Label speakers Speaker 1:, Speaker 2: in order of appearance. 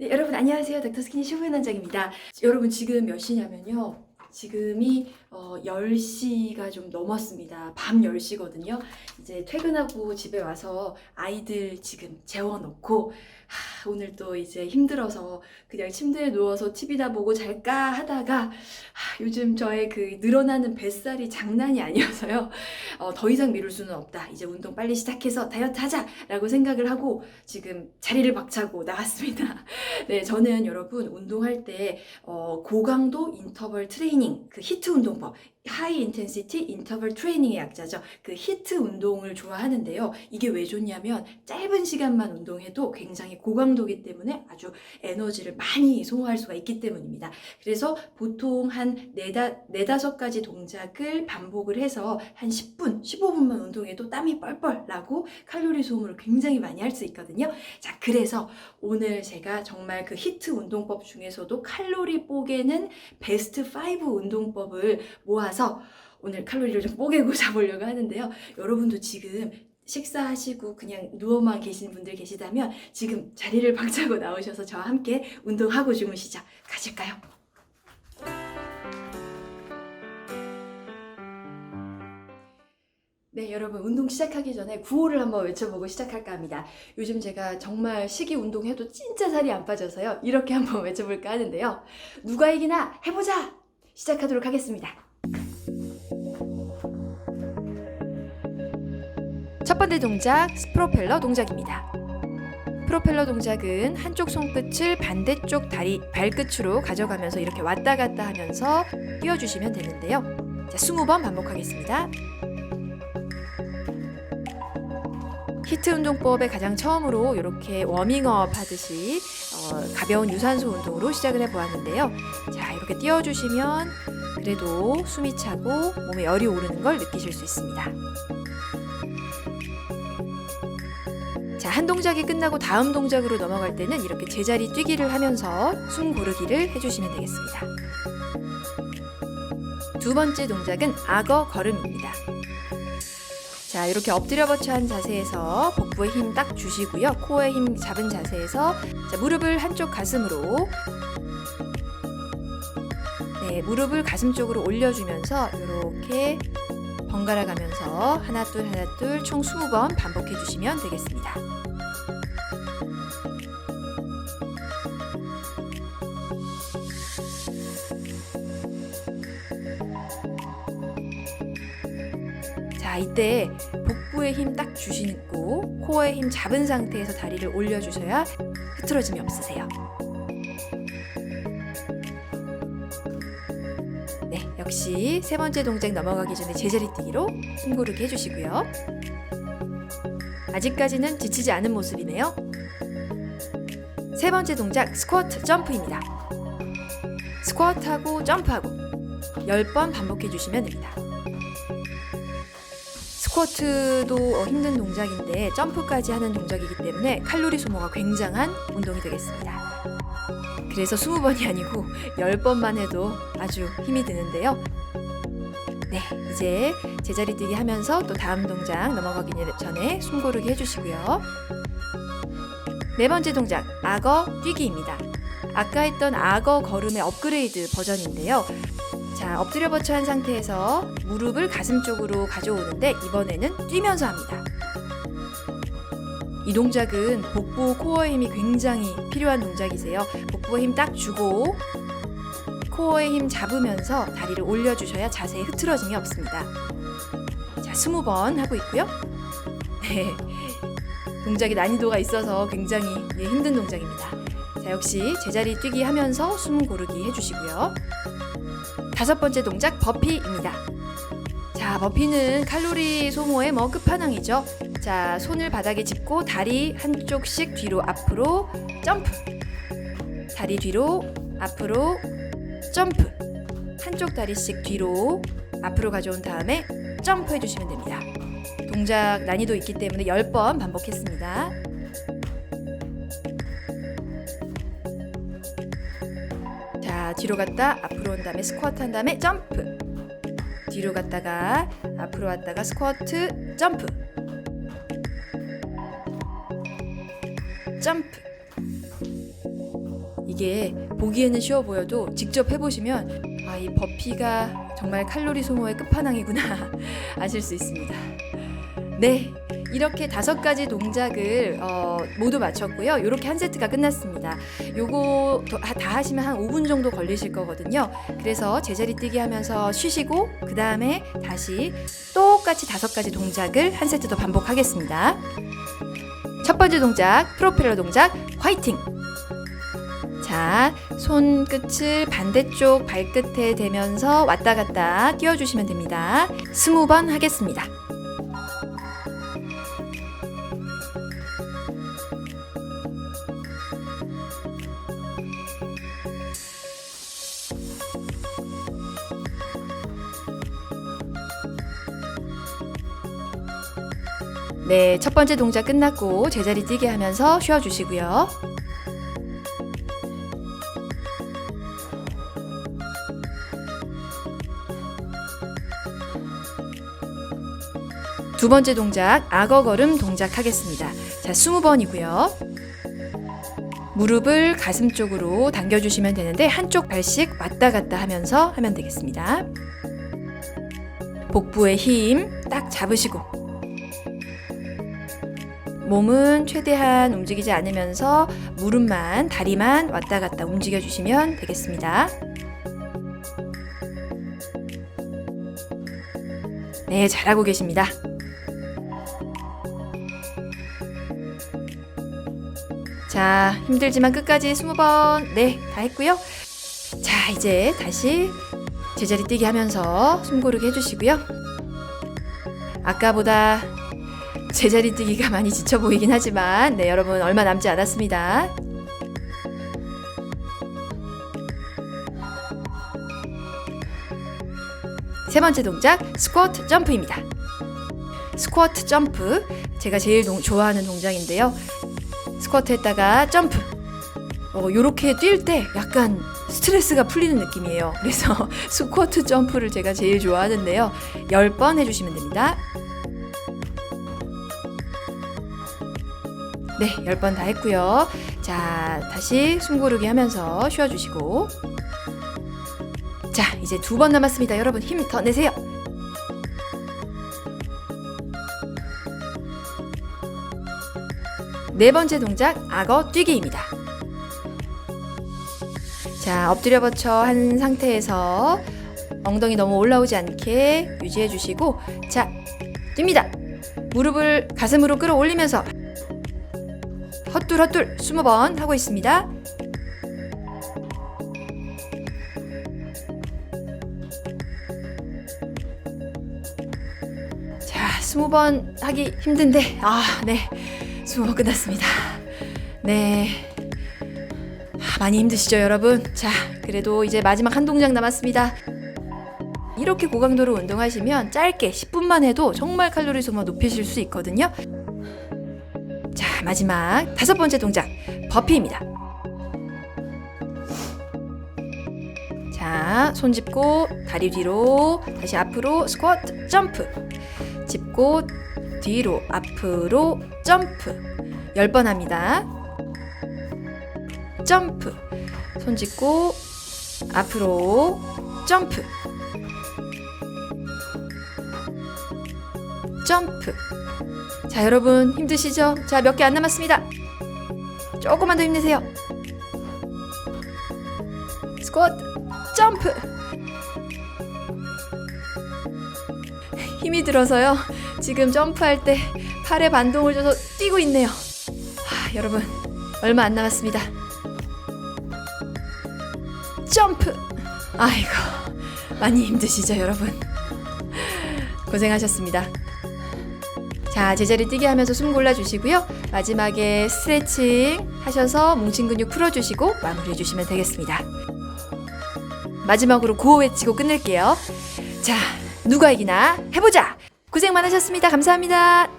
Speaker 1: 네, 여러분 안녕하세요. 닥터 스키니 쇼부의 원장입니다. 여러분 지금 몇 시냐면요. 지금이 어, 10시가 좀 넘었습니다. 밤 10시거든요. 이제 퇴근하고 집에 와서 아이들 지금 재워놓고 하, 오늘 또 이제 힘들어서 그냥 침대에 누워서 TV나 보고 잘까 하다가 하, 요즘 저의 그 늘어나는 뱃살이 장난이 아니어서요. 어, 더 이상 미룰 수는 없다. 이제 운동 빨리 시작해서 다이어트 하자라고 생각을 하고 지금 자리를 박차고 나갔습니다. 네, 저는 여러분 운동할 때 어, 고강도 인터벌 트레이닝, 그 히트 운동법, 하이 인텐시티 인터벌 트레이닝의 약자죠. 그 히트 운동을 좋아하는데요. 이게 왜 좋냐면 짧은 시간만 운동해도 굉장히 고강도기 때문에 아주 에너지를 많이 소모할 수가 있기 때문입니다. 그래서 보통 한 네다, 네다섯 가지 동작을 반복을 해서 한 10분, 15분만 운동해도 땀이 뻘뻘 나고 칼로리 소모를 굉장히 많이 할 수 있거든요. 자, 그래서 오늘 제가 정말 그 히트 운동법 중에서도 칼로리 뽀개는 베스트 5 운동법을 모아서 오늘 칼로리를 좀 뽀개고 잡으려고 하는데요. 여러분도 지금 식사하시고 그냥 누워만 계신 분들 계시다면 지금 자리를 박차고 나오셔서 저와 함께 운동하고 주무시죠. 가실까요? 네, 여러분 운동 시작하기 전에 구호를 한번 외쳐보고 시작할까 합니다. 요즘 제가 정말 식이 운동해도 진짜 살이 안 빠져서요. 이렇게 한번 외쳐볼까 하는데요. 누가 이기나 해보자! 시작하도록 하겠습니다. 첫 번째 동작 스프로펠러 동작입니다. 프로펠러 동작은 한쪽 손끝을 반대쪽 다리 발끝으로 가져가면서 이렇게 왔다 갔다 하면서 띄워주시면 되는데요. 자, 20번 반복하겠습니다. 히트 운동법의 가장 처음으로 이렇게 워밍업 하듯이 어, 가벼운 유산소 운동으로 시작을 해보았는데요. 자, 이렇게 띄워주시면 그래도 숨이 차고 몸에 열이 오르는 걸 느끼실 수 있습니다. 한 동작이 끝나고 다음 동작으로 넘어갈 때는 이렇게 제자리 뛰기를 하면서 숨 고르기를 해주시면 되겠습니다. 두 번째 동작은 악어 걸음입니다. 자, 이렇게 엎드려 버쳐 한 자세에서 복부에 힘 딱 주시고요. 코어에 힘 잡은 자세에서 자, 무릎을 한쪽 가슴으로 네, 무릎을 가슴 쪽으로 올려주면서 이렇게 번갈아 가면서 하나 둘 하나 둘 총 20번 반복해 주시면 되겠습니다. 자, 이때 복부에 힘 딱 주시고 코어에 힘 잡은 상태에서 다리를 올려주셔야 흐트러짐이 없으세요. 네, 역시 세 번째 동작 넘어가기 전에 제자리 뛰기로 숨 고르게 해주시고요. 아직까지는 지치지 않은 모습이네요. 세 번째 동작 스쿼트 점프입니다. 스쿼트하고 점프하고 10번 반복해 주시면 됩니다. 스쿼트도 어, 힘든 동작인데 점프까지 하는 동작이기 때문에 칼로리 소모가 굉장한 운동이 되겠습니다. 그래서 20번이 아니고 10번만 해도 아주 힘이 드는데요. 네, 이제 제자리 뛰기 하면서 또 다음 동작 넘어가기 전에 숨 고르기 해주시고요. 네 번째 동작, 악어 뛰기입니다. 아까 했던 악어 걸음의 업그레이드 버전인데요. 자, 엎드려 버쳐 한 상태에서 무릎을 가슴 쪽으로 가져오는데 이번에는 뛰면서 합니다. 이 동작은 복부 코어의 힘이 굉장히 필요한 동작이세요. 복부에 힘 딱 주고 코어에 힘 잡으면서 다리를 올려주셔야 자세에 흐트러짐이 없습니다. 자, 20번 하고 있고요. 네. 동작이 난이도가 있어서 굉장히 네, 힘든 동작입니다. 자, 역시 제자리 뛰기 하면서 숨 고르기 해주시고요. 다섯 번째 동작 버피입니다. 자, 버피는 칼로리 소모의 뭐 끝판왕이죠. 자, 손을 바닥에 짚고 다리 한쪽씩 뒤로 앞으로 점프. 다리 뒤로 앞으로 점프. 한쪽 다리씩 뒤로 앞으로 가져온 다음에 점프 해주시면 됩니다. 동작 난이도 있기 때문에 10번 반복했습니다. 자, 뒤로 갔다 앞으로 온 다음에 스쿼트 한 다음에 점프. 뒤로 갔다가 앞으로 왔다가 스쿼트 점프. 점프. 이게 보기에는 쉬워 보여도 직접 해보시면 아, 이 버피가 정말 칼로리 소모의 끝판왕이구나 아실 수 있습니다. 네. 이렇게 다섯 가지 동작을 어, 모두 마쳤고요. 이렇게 한 세트가 끝났습니다. 요거 다 하시면 한 5분 정도 걸리실 거거든요. 그래서 제자리 뛰기 하면서 쉬시고 그 다음에 다시 똑같이 다섯 가지 동작을 한 세트 더 반복하겠습니다. 첫 번째 동작 프로펠러 동작 화이팅. 자, 손끝을 반대쪽 발끝에 대면서 왔다 갔다 띄워주시면 됩니다. 스무 번 하겠습니다. 네, 첫 번째 동작 끝났고 제자리 뛰게 하면서 쉬어 주시고요. 두 번째 동작 악어 걸음 동작 하겠습니다. 자, 20번이고요. 무릎을 가슴 쪽으로 당겨 주시면 되는데 한쪽 발씩 왔다 갔다 하면서 하면 되겠습니다. 복부의 힘딱 잡으시고 몸은 최대한 움직이지 않으면서 무릎만 다리만 왔다 갔다 움직여 주시면 되겠습니다. 네, 잘하고 계십니다. 자, 힘들지만 끝까지 20번. 네, 다 했고요. 자, 이제 다시 제자리 뛰기 하면서 숨 고르게 해주시고요. 아까보다 제자리 뛰기가 많이 지쳐 보이긴 하지만, 네, 여러분 얼마 남지 않았습니다. 세 번째 동작, 스쿼트 점프입니다. 스쿼트 점프, 제가 제일 동- 좋아하는 동작인데요. 스쿼트 했다가 점프. 어, 요렇게 뛸 때 약간 스트레스가 풀리는 느낌이에요. 그래서 스쿼트 점프를 제가 제일 좋아하는데요. 10번 해주시면 됩니다. 네, 10번 다 했고요. 자, 다시 숨 고르기 하면서 쉬어 주시고. 자, 이제 두 번 남았습니다. 여러분 힘 더 내세요. 네 번째 동작 악어 뛰기입니다. 자, 엎드려 버쳐 한 상태에서 엉덩이 너무 올라오지 않게 유지해 주시고 자, 뜁니다. 무릎을 가슴으로 끌어올리면서 헛둘 헛둘 20번 하고 있습니다. 자, 20번 하기 힘든데 아, 네. 20번 끝났습니다. 네. 아, 많이 힘드시죠, 여러분? 자, 그래도 이제 마지막 한 동작 남았습니다. 이렇게 고강도로 운동하시면 짧게 10분만 해도 정말 칼로리 소모 높이실 수 있거든요. 자, 마지막 다섯 번째 동작, 버피입니다. 자, 손 짚고 다리 뒤로 다시 앞으로 스쿼트 점프. 짚고 뒤로 앞으로 점프. 10번 합니다. 점프. 손 짚고 앞으로 점프. 점프. 자, 여러분 힘드시죠? 자, 몇 개 안 남았습니다. 조금만 더 힘내세요. 스쿼트 점프. 힘이 들어서요. 지금 점프할 때 팔에 반동을 줘서 뛰고 있네요. 아, 여러분 얼마 안 남았습니다. 점프. 아이고 많이 힘드시죠, 여러분? 고생하셨습니다. 자, 제자리 뛰게 하면서 숨 골라 주시고요. 마지막에 스트레칭 하셔서 뭉친 근육 풀어 주시고 마무리해 주시면 되겠습니다. 마지막으로 구호 외치고 끝낼게요. 자, 누가 이기나 해보자. 고생 많으셨습니다. 감사합니다.